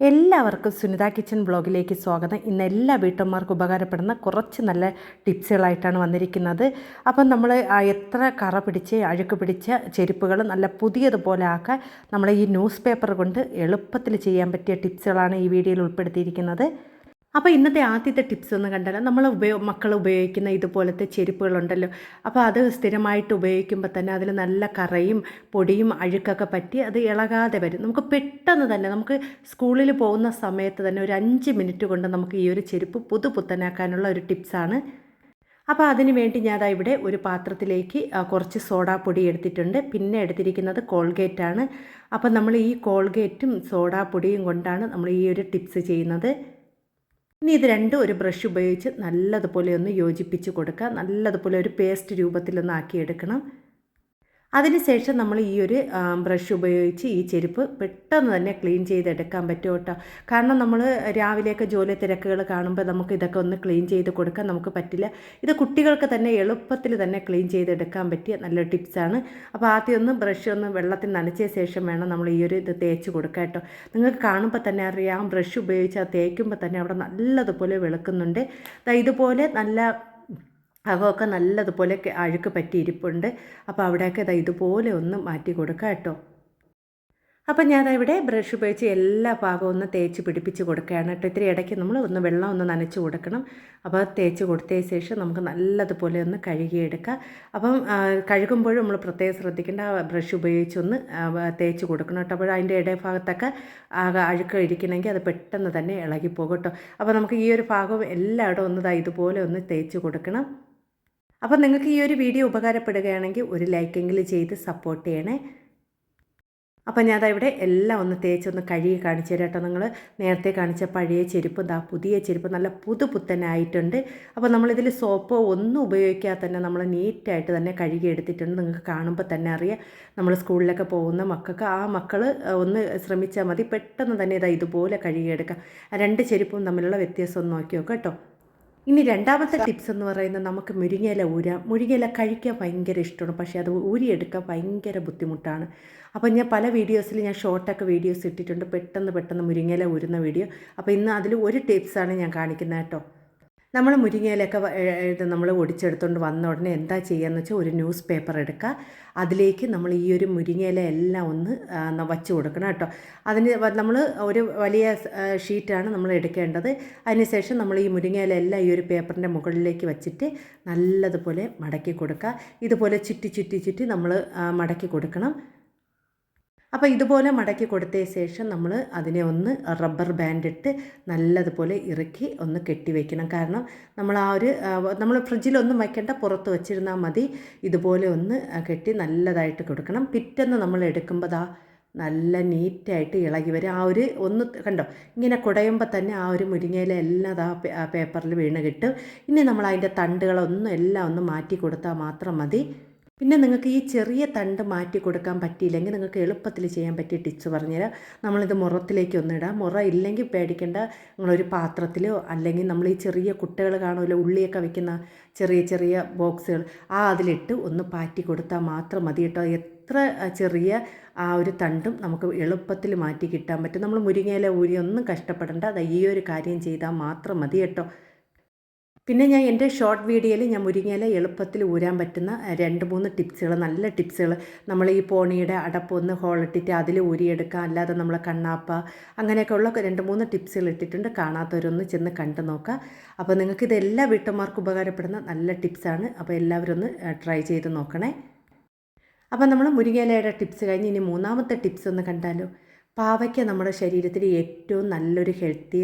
എല്ലാവർക്കും സുനിത കിച്ചൺ ബ്ലോഗിലേക്ക് സ്വാഗതം. ഇന്ന് എല്ലാ വീട്ടമ്മമാർക്കും ഉപകാരപ്പെടുന്ന കുറച്ച് നല്ല ടിപ്സുകളായിട്ടാണ് വന്നിരിക്കുന്നത്. അപ്പം നമ്മൾ എത്ര കറ പിടിച്ച് അഴുക്ക് പിടിച്ച ചെരുപ്പുകൾ നല്ല പുതിയതുപോലെ ആക്കാൻ നമ്മൾ ഈ ന്യൂസ് പേപ്പർ കൊണ്ട് എളുപ്പത്തിൽ ചെയ്യാൻ പറ്റിയ ടിപ്സുകളാണ് ഈ വീഡിയോയിൽ ഉൾപ്പെടുത്തിയിരിക്കുന്നത്. അപ്പോൾ ഇന്നത്തെ ആദ്യത്തെ ടിപ്സ് ഒന്ന് കണ്ടാൽ നമ്മൾ ഉപയോ മക്കൾ ഉപയോഗിക്കുന്ന ഇതുപോലത്തെ ചെരുപ്പുകളുണ്ടല്ലോ. അപ്പോൾ അത് സ്ഥിരമായിട്ട് ഉപയോഗിക്കുമ്പോൾ തന്നെ അതിൽ നല്ല കറയും പൊടിയും അഴുക്കൊക്കെ പറ്റി അത് ഇളകാതെ വരും. നമുക്ക് പെട്ടെന്ന് തന്നെ നമുക്ക് സ്കൂളിൽ പോകുന്ന സമയത്ത് തന്നെ ഒരു അഞ്ച് മിനിറ്റ് കൊണ്ട് നമുക്ക് ഈ ഒരു ചെരുപ്പ് പുതുപുത്തനാക്കാനുള്ള ഒരു ടിപ്സാണ്. അപ്പോൾ അതിന് വേണ്ടി ദാ ഇവിടെ ഒരു പാത്രത്തിലേക്ക് കുറച്ച് സോഡാപ്പൊടി എടുത്തിട്ടുണ്ട്. പിന്നെ എടുത്തിരിക്കുന്നത് കോൾഗേറ്റാണ്. അപ്പോൾ നമ്മൾ ഈ കോൾഗേറ്റും സോഡാപ്പൊടിയും കൊണ്ടാണ് നമ്മൾ ഈ ഒരു ടിപ്സ് ചെയ്യുന്നത്. ഇനി ഇത് രണ്ടും ഒരു ബ്രഷ് ഉപയോഗിച്ച് നല്ലതുപോലെ ഒന്ന് യോജിപ്പിച്ച് കൊടുക്കുക. നല്ലതുപോലെ ഒരു പേസ്റ്റ് രൂപത്തിലൊന്ന് ആക്കിയെടുക്കണം. അതിനുശേഷം നമ്മൾ ഈ ഒരു ബ്രഷ് ഉപയോഗിച്ച് ഈ ചെരുപ്പ് പെട്ടെന്ന് തന്നെ ക്ലീൻ ചെയ്തെടുക്കാൻ പറ്റും കേട്ടോ കാരണം നമ്മൾ രാവിലെയൊക്കെ ജോലി തിരക്കുകൾ കാണുമ്പോൾ നമുക്ക് ഇതൊക്കെ ഒന്ന് ക്ലീൻ ചെയ്ത് കൊടുക്കാൻ നമുക്ക് പറ്റില്ല. ഇത് കുട്ടികൾക്ക് തന്നെ എളുപ്പത്തിൽ തന്നെ ക്ലീൻ ചെയ്തെടുക്കാൻ പറ്റിയ നല്ല ടിപ്സാണ്. അപ്പോൾ ആദ്യം ഒന്ന് ബ്രഷ് ഒന്ന് വെള്ളത്തിൽ നനച്ച ശേഷം വേണം നമ്മൾ ഈ ഒരു ഇത് തേച്ച് കൊടുക്കുക കേട്ടോ. നിങ്ങൾക്ക് കാണുമ്പോൾ തന്നെ അറിയാം ബ്രഷ് ഉപയോഗിച്ച് അത് തേക്കുമ്പോൾ തന്നെ അവിടെ നല്ലതുപോലെ വെളുക്കുന്നുണ്ട്. ഇതുപോലെ നല്ല അകമൊക്കെ നല്ലതുപോലെ അഴുക്ക് അഴുക്ക് പറ്റിയിരിപ്പുണ്ട് അപ്പോൾ അവിടെയൊക്കെ ഇതാ ഇതുപോലെ ഒന്ന് മാറ്റി കൊടുക്കുക കേട്ടോ. അപ്പം ഇവിടെ ബ്രഷ് ഉപയോഗിച്ച് എല്ലാ ഭാഗവും ഒന്ന് തേച്ച് പിടിപ്പിച്ച് കൊടുക്കുകയാണ് കേട്ടോ. ഇത്തിരി ഇടയ്ക്ക് നമ്മൾ ഒന്ന് വെള്ളം ഒന്ന് നനച്ച് കൊടുക്കണം. അപ്പോൾ തേച്ച് കൊടുത്തതിന് ശേഷം നമുക്ക് നല്ലതുപോലെ ഒന്ന് കഴുകിയെടുക്കാം. അപ്പം കഴുകുമ്പോഴും നമ്മൾ പ്രത്യേകം ശ്രദ്ധിക്കേണ്ട ബ്രഷ് ഉപയോഗിച്ചൊന്ന് ഒന്ന് തേച്ച് കൊടുക്കണം കേട്ടോ. അപ്പോൾ അതിന്റെ ഇടഭാഗത്തൊക്കെ ആകെ അഴുക്ക് ഇരിക്കണമെങ്കിൽ അത് പെട്ടെന്ന് തന്നെ ഇളകിപ്പോകും കേട്ടോ. അപ്പോൾ നമുക്ക് ഈ ഒരു ഭാഗം എല്ലായിടവും ഒന്ന് ഇതുപോലെ ഒന്ന് തേച്ച് കൊടുക്കണം. അപ്പോൾ നിങ്ങൾക്ക് ഈ ഒരു വീഡിയോ ഉപകാരപ്പെടുകയാണെങ്കിൽ ഒരു ലൈക്കെങ്കിലും ചെയ്ത് സപ്പോർട്ട് ചെയ്യണേ. അപ്പോൾ ഞാൻ ഇവിടെ എല്ലാം ഒന്ന് തേച്ചൊന്ന് കഴുകി കാണിച്ചു തരാം കേട്ടോ നിങ്ങൾ നേരത്തെ കാണിച്ച പഴയ ചെരുപ്പ് ദാ പുതിയ ചെരുപ്പ് നല്ല പുതുപുത്തനായിട്ടുണ്ട് അപ്പോൾ നമ്മളിതിൽ സോപ്പ് ഒന്നും ഉപയോഗിക്കാതെ തന്നെ നമ്മൾ നീറ്റായിട്ട് തന്നെ കഴുകി എടുത്തിട്ടുണ്ട്. നിങ്ങൾക്ക് കാണുമ്പോൾ തന്നെ അറിയാം. നമ്മൾ സ്കൂളിലൊക്കെ പോകുന്ന മക്കൾക്ക് ആ മക്കൾ ഒന്ന് ശ്രമിച്ചാൽ മതി. പെട്ടെന്ന് തന്നെ ഇതാ ഇതുപോലെ കഴുകിയെടുക്കാം രണ്ട് ചെരുപ്പും തമ്മിലുള്ള വ്യത്യാസം ഒന്ന് നോക്കി നോക്കാം കേട്ടോ. ഇനി രണ്ടാമത്തെ ടിപ്സ് എന്ന് പറയുന്നത് നമുക്ക് മുരിങ്ങയില ഊരാം മുരിങ്ങയില കഴിക്കാൻ ഭയങ്കര ഇഷ്ടമാണ്. പക്ഷേ അത് ഊരിയെടുക്കാൻ ഭയങ്കര ബുദ്ധിമുട്ടാണ്. അപ്പോൾ ഞാൻ പല വീഡിയോസിൽ ഞാൻ ഷോർട്ടൊക്കെ വീഡിയോസ് ഇട്ടിട്ടുണ്ട്. പെട്ടെന്ന് പെട്ടെന്ന് മുരിങ്ങയില ഊരുന്ന വീഡിയോ. അപ്പോൾ ഇന്ന് അതിൽ ഒരു ടിപ്സാണ് ഞാൻ കാണിക്കുന്നത് കേട്ടോ. നമ്മൾ മുരിങ്ങയിലൊക്കെ ഇത് നമ്മൾ ഒടിച്ചെടുത്തുകൊണ്ട് വന്ന ഉടനെ എന്താ ചെയ്യുകയെന്ന് വെച്ചാൽ ഒരു ന്യൂസ് പേപ്പർ എടുക്കുക അതിലേക്ക് നമ്മൾ ഈ ഒരു മുരിങ്ങയില എല്ലാം ഒന്ന് വച്ച് കൊടുക്കണം കേട്ടോ. അതിന് നമ്മൾ ഒരു വലിയ ഷീറ്റാണ് നമ്മൾ എടുക്കേണ്ടത്. അതിനുശേഷം നമ്മൾ ഈ മുരിങ്ങയില എല്ലാം ഈ ഒരു പേപ്പറിന്റെ മുകളിലേക്ക് വെച്ചിട്ട് നല്ലതുപോലെ മടക്കി കൊടുക്കുക ഇതുപോലെ ചുറ്റി ചുറ്റി ചുറ്റി നമ്മൾ മടക്കി കൊടുക്കണം. അപ്പോൾ ഇതുപോലെ മടക്കി കൊടുത്ത ശേഷം നമ്മൾ അതിനെ ഒന്ന് റബ്ബർ ബാൻഡ് ഇട്ട് നല്ലതുപോലെ ഇറുക്കി ഒന്ന് കെട്ടി വെക്കണം. കാരണം നമ്മൾ ആ ഒരു നമ്മൾ ഫ്രിഡ്ജിലൊന്നും വയ്ക്കേണ്ട പുറത്ത് വെച്ചിരുന്നാൽ മതി. ഇതുപോലെ ഒന്ന് കെട്ടി നല്ലതായിട്ട് കൊടുക്കണം. പിറ്റെന്ന് നമ്മൾ എടുക്കുമ്പോൾ ദാ നല്ല നീറ്റായിട്ട് ഇളകി വരും. ആ ഒരു ഒന്ന് കണ്ടോ? ഇങ്ങനെ കുടയുമ്പോൾ തന്നെ ആ ഒരു മുരിങ്ങയില എല്ലാം അത് ആ പേപ്പറിൽ വീണ് കിട്ടും. ഇനി നമ്മൾ അതിന്റെ തണ്ടുകളൊന്നും എല്ലാം ഒന്ന് മാറ്റി കൊടുത്താൽ മാത്രം മതി. പിന്നെ നിങ്ങൾക്ക് ഈ ചെറിയ തണ്ട് മാറ്റി കൊടുക്കാൻ പറ്റിയില്ലെങ്കിൽ നിങ്ങൾക്ക് എളുപ്പത്തിൽ ചെയ്യാൻ പറ്റിയ ടിപ്സ് പറഞ്ഞുതരാം നമ്മളിത് മുറത്തിലേക്ക് ഒന്നിടാം മുറ ഇല്ലെങ്കിൽ പേടിക്കേണ്ട. നിങ്ങളൊരു പാത്രത്തിലോ അല്ലെങ്കിൽ നമ്മൾ ഈ ചെറിയ കുട്ടികൾ കാണുമല്ലോ ഉള്ളിയൊക്കെ വയ്ക്കുന്ന ചെറിയ ചെറിയ ബോക്സുകൾ ആ അതിലിട്ട് ഒന്ന് പാറ്റി കൊടുത്താൽ മാത്രം മതി കേട്ടോ. എത്ര ചെറിയ ആ ഒരു തണ്ടും നമുക്ക് എളുപ്പത്തിൽ മാറ്റി കിട്ടാൻ പറ്റും. നമ്മൾ മുരിങ്ങയില ഊരി ഒന്നും കഷ്ടപ്പെടേണ്ട. അത് ഈ ഒരു കാര്യം ചെയ്താൽ മാത്രം മതി കേട്ടോ. പിന്നെ ഞാൻ എന്റെ ഷോർട്ട് വീഡിയോയിൽ ഞാൻ മുരിങ്ങയില എളുപ്പത്തിൽ ഊരാൻ പറ്റുന്ന രണ്ട് മൂന്ന് ടിപ്സുകൾ നല്ല ടിപ്സുകൾ നമ്മൾ ഈ പോണിയുടെ അടപ്പൊന്ന് ഹോളിട്ടിട്ട് അതിൽ ഊരിയെടുക്കുക അല്ലാതെ നമ്മൾ കണ്ണാപ്പ അങ്ങനെയൊക്കെ ഉള്ള രണ്ട് മൂന്ന് ടിപ്സുകൾ ഇട്ടിട്ടുണ്ട്. കാണാത്തവരൊന്ന് ചെന്ന് കണ്ടു നോക്കുക അപ്പോൾ നിങ്ങൾക്ക് ഇത് എല്ലാ ഉപകാരപ്പെടുന്ന നല്ല ടിപ്സാണ്. അപ്പോൾ എല്ലാവരും ഒന്ന് ട്രൈ ചെയ്ത് നോക്കണേ. അപ്പോൾ നമ്മൾ മുരിങ്ങയിലയുടെ ടിപ്സ് കഴിഞ്ഞ് ഇനി മൂന്നാമത്തെ ടിപ്സ് ഒന്ന് കണ്ടാലോ? പാവയ്ക്ക നമ്മുടെ ശരീരത്തിന് ഏറ്റവും നല്ലൊരു ഹെൽത്തി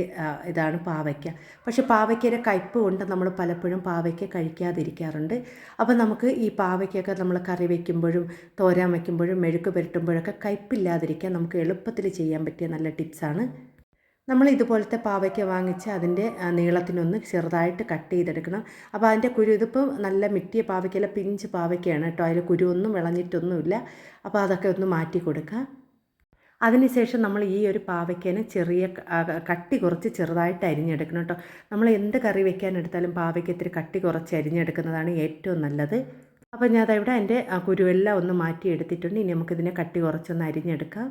ഇതാണ് പാവയ്ക്ക. പക്ഷേ പാവയ്ക്കയുടെ കയ്പ്പ് കൊണ്ട് നമ്മൾ പലപ്പോഴും പാവയ്ക്ക കഴിക്കാതിരിക്കാറുണ്ട്. അപ്പോൾ നമുക്ക് ഈ പാവയ്ക്കൊക്കെ നമ്മൾ കറി വയ്ക്കുമ്പോഴും തോരാൻ വയ്ക്കുമ്പോഴും മെഴുക്ക് പുരട്ടുമ്പോഴൊക്കെ കയ്പ്പില്ലാതിരിക്കാൻ നമുക്ക് എളുപ്പത്തിൽ ചെയ്യാൻ പറ്റിയ നല്ല ടിപ്സാണ്. നമ്മൾ ഇതുപോലത്തെ പാവയ്ക്ക വാങ്ങിച്ച് അതിന്റെ നീളത്തിനൊന്ന് ചെറുതായിട്ട് കട്ട് ചെയ്തെടുക്കണം. അപ്പോൾ അതിന്റെ കുരു ഇതിപ്പം നല്ല മിറ്റിയ പാവയ്ക്കല്ല പിഞ്ച് പാവയ്ക്കയാണ് കേട്ടോ. അതിൽ കുരു ഒന്നും വിളഞ്ഞിട്ടൊന്നുമില്ല. അപ്പോൾ അതൊക്കെ ഒന്ന് മാറ്റി കൊടുക്കുക. അതിനുശേഷം നമ്മൾ ഈ ഒരു പാവയ്ക്കേനെ ചെറിയ കട്ടി കുറച്ച് ചെറുതായിട്ട് അരിഞ്ഞെടുക്കണം കേട്ടോ. നമ്മൾ എന്ത് കറി വെക്കാനെടുത്താലും പാവയ്ക്ക് ഇത്തിരി കട്ടി കുറച്ച് അരിഞ്ഞെടുക്കുന്നതാണ് ഏറ്റവും നല്ലത്. അപ്പോൾ ഞാൻ അതവിടെ എന്റെ കുരുവെല്ലാം ഒന്ന് മാറ്റി എടുത്തിട്ടുണ്ട്. ഇനി നമുക്കിതിനെ കട്ടി കുറച്ചൊന്ന് അരിഞ്ഞെടുക്കാം.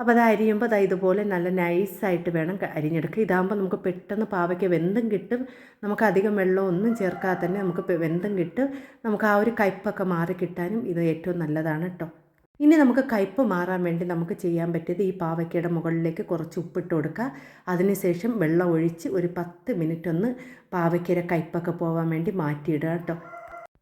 അപ്പോൾ അത് അരിയുമ്പോൾ അത് ഇതുപോലെ നല്ല നൈസായിട്ട് വേണം അരിഞ്ഞെടുക്കുക. ഇതാകുമ്പോൾ നമുക്ക് പെട്ടെന്ന് പാവയ്ക്ക് വെന്തും കിട്ടും. നമുക്ക് അധികം വെള്ളം ഒന്നും ചേർക്കാതെ തന്നെ നമുക്ക് വെന്തും കിട്ടും. നമുക്ക് ആ ഒരു കയ്പ്പൊക്കെ മാറി കിട്ടാനും ഇത് ഏറ്റവും നല്ലതാണ് കേട്ടോ. ഇനി നമുക്ക് കയ്പ്പ് മാറാൻ വേണ്ടി നമുക്ക് ചെയ്യാൻ പറ്റിയത് ഈ പാവയ്ക്കയുടെ മുകളിലേക്ക് കുറച്ച് ഉപ്പിട്ട് കൊടുക്കുക. അതിനുശേഷം വെള്ളം ഒഴിച്ച് ഒരു പത്ത് മിനിറ്റ് ഒന്ന് പാവയ്ക്കയുടെ കയ്പ്പൊക്കെ പോകാൻ വേണ്ടി മാറ്റിയിടുക കേട്ടോ.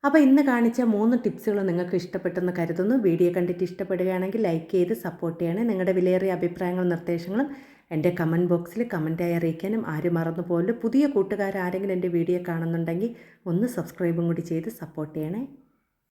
അപ്പോൾ ഇന്ന് കാണിച്ച മൂന്ന് ടിപ്സുകൾ നിങ്ങൾക്ക് ഇഷ്ടപ്പെട്ടെന്ന് കരുതുന്നു. വീഡിയോ കണ്ടിട്ട് ഇഷ്ടപ്പെടുകയാണെങ്കിൽ ലൈക്ക് ചെയ്ത് സപ്പോർട്ട് ചെയ്യണേ. നിങ്ങളുടെ വിലയേറിയ അഭിപ്രായങ്ങളും നിർദ്ദേശങ്ങളും എന്റെ കമന്റ് ബോക്സിൽ കമന്റായി അറിയിക്കാനും ആരും മറന്നു പോലും പുതിയ കൂട്ടുകാരാരെങ്കിലും എന്റെ വീഡിയോ കാണുന്നുണ്ടെങ്കിൽ ഒന്ന് സബ്സ്ക്രൈബും കൂടി ചെയ്ത് സപ്പോർട്ട് ചെയ്യണേ.